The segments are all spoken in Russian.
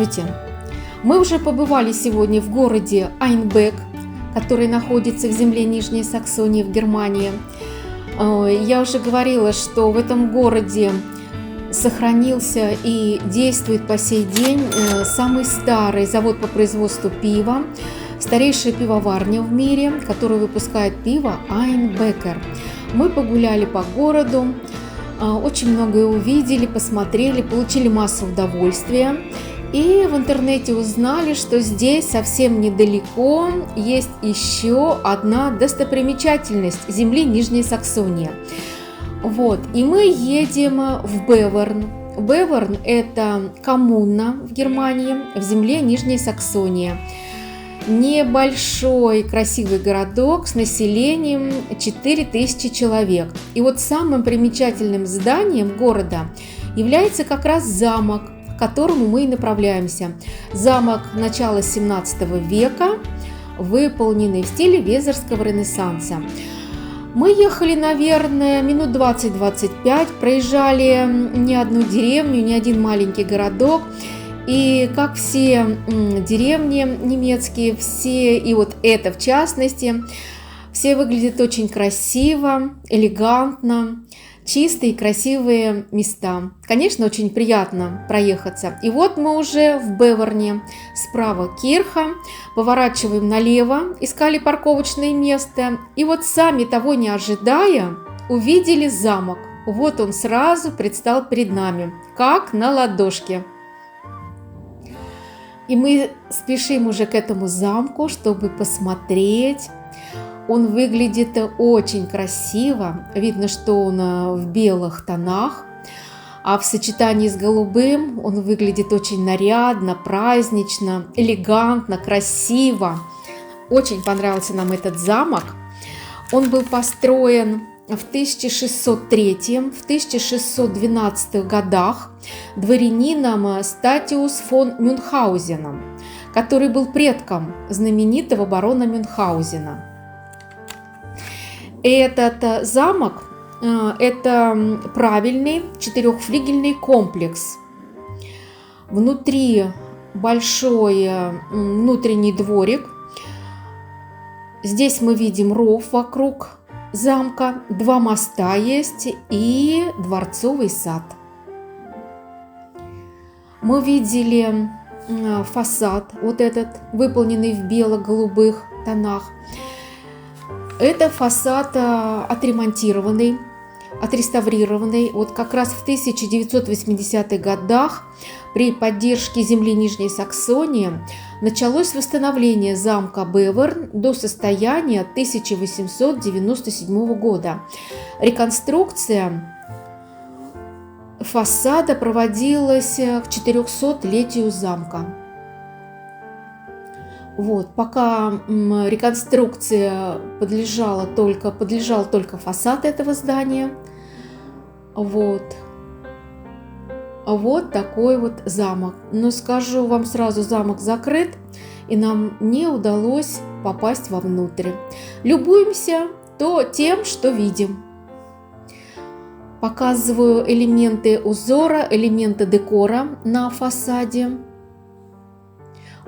Здравствуйте! Мы уже побывали сегодня в городе Айнбек, который находится в земле Нижней Саксонии в Германии. Э, я уже говорила, что в этом городе сохранился и действует по сей день э, самый старый завод по производству пива, старейшая пивоварня в мире, которая выпускает пиво Айнбекер. Мы погуляли по городу, э, очень многое увидели, посмотрели, получили массу удовольствия. И в интернете узнали, что здесь совсем недалеко есть еще одна достопримечательность земли Нижней Саксонии. Вот, и мы едем в Беверн. Беверн – это коммуна в Германии, в земле Нижней Саксонии. Небольшой красивый городок с населением 4000 человек. И вот самым примечательным зданием города является как раз замок – которому мы и направляемся. Замок начала 17 века, выполненный в стиле Везерского ренессанса. Мы ехали, наверное, минут 20-25, проезжали не одну деревню, не один маленький городок. И как все деревни немецкие, все, и вот это в частности, все выглядят очень красиво, элегантно чистые, красивые места. Конечно, очень приятно проехаться. И вот мы уже в Беверне. Справа Кирха. Поворачиваем налево. Искали парковочное место. И вот сами того не ожидая, увидели замок. Вот он сразу предстал перед нами, как на ладошке. И мы спешим уже к этому замку, чтобы посмотреть, он выглядит очень красиво. Видно, что он э, в белых тонах. А в сочетании с голубым он выглядит очень нарядно, празднично, элегантно, красиво. Очень понравился нам этот замок. Он был построен в 1603, в 1612 годах дворянином Статиус фон Мюнхгаузеном, который был предком знаменитого барона Мюнхгаузена. Этот э, замок э, – это правильный четырехфлигельный комплекс. Внутри большой э, внутренний дворик. Здесь мы видим ров вокруг замка, два моста есть и дворцовый сад. Мы видели фасад вот этот, выполненный в бело-голубых тонах. Это фасад а, отремонтированный, отреставрированный. Вот как раз в 1980-х годах при поддержке земли Нижней Саксонии началось восстановление замка Беверн до состояния 1897 года. Реконструкция фасада проводилась к 400-летию замка. Вот, пока реконструкция подлежала только, подлежал только фасад этого здания. Вот. Вот такой вот замок. Но скажу вам сразу, замок закрыт, и нам не удалось попасть вовнутрь. Любуемся то тем, что видим. Показываю элементы узора, элементы декора на фасаде.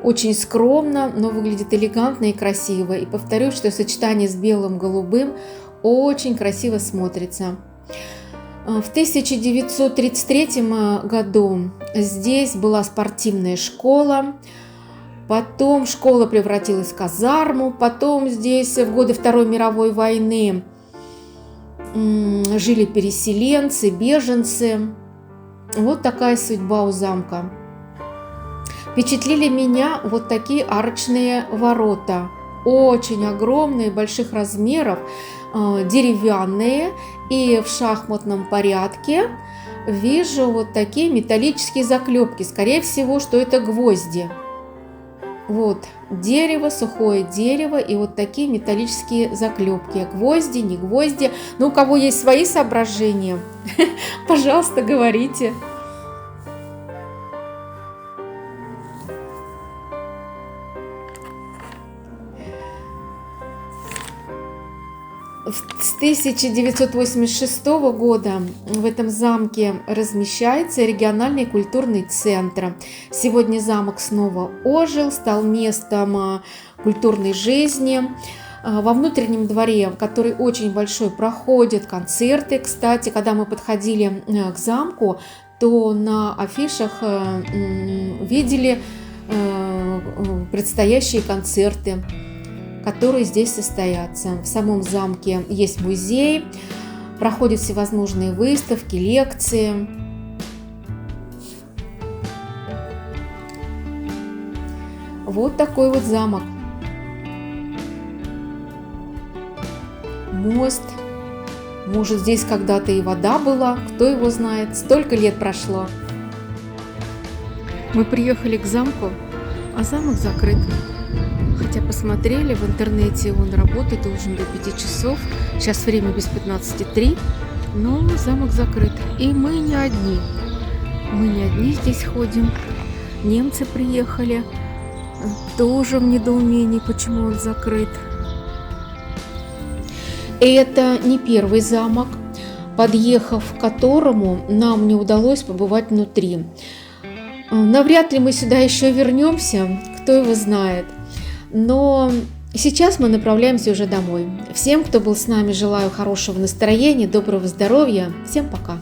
Очень скромно, но выглядит элегантно и красиво. И повторюсь, что сочетание с белым голубым очень красиво смотрится. А, в 1933 э, году здесь была спортивная школа, потом школа превратилась в казарму, потом здесь в годы Второй мировой войны жили переселенцы, беженцы. Вот такая судьба у замка. Впечатлили меня вот такие арочные ворота, очень огромные, больших размеров, э, деревянные и в шахматном порядке. Вижу вот такие металлические заклепки, скорее всего, что это гвозди. Вот дерево, сухое дерево и вот такие металлические заклепки. Гвозди, не гвозди. Ну, у кого есть свои соображения, пожалуйста, говорите. С 1986 года в этом замке размещается региональный культурный центр. Сегодня замок снова ожил, стал местом а, культурной жизни. А, во внутреннем дворе, который очень большой, проходят концерты. Кстати, когда мы подходили э, к замку, то на афишах э, видели э, предстоящие концерты, которые здесь состоятся. В самом замке есть музей, проходят всевозможные выставки, лекции. Вот такой вот замок. мост. Может, здесь когда-то и вода была, кто его знает, столько лет прошло. Мы приехали к замку, а замок закрыт. Хотя посмотрели в интернете, он работает должен до 5 часов. Сейчас время без 15.3, но замок закрыт. И мы не одни. Мы не одни здесь ходим. Немцы приехали. Тоже в недоумении, почему он закрыт. Это не первый замок, подъехав к которому нам не удалось побывать внутри. Навряд ли мы сюда еще вернемся, кто его знает. Но сейчас мы направляемся уже домой. Всем, кто был с нами, желаю хорошего настроения, доброго здоровья. Всем пока.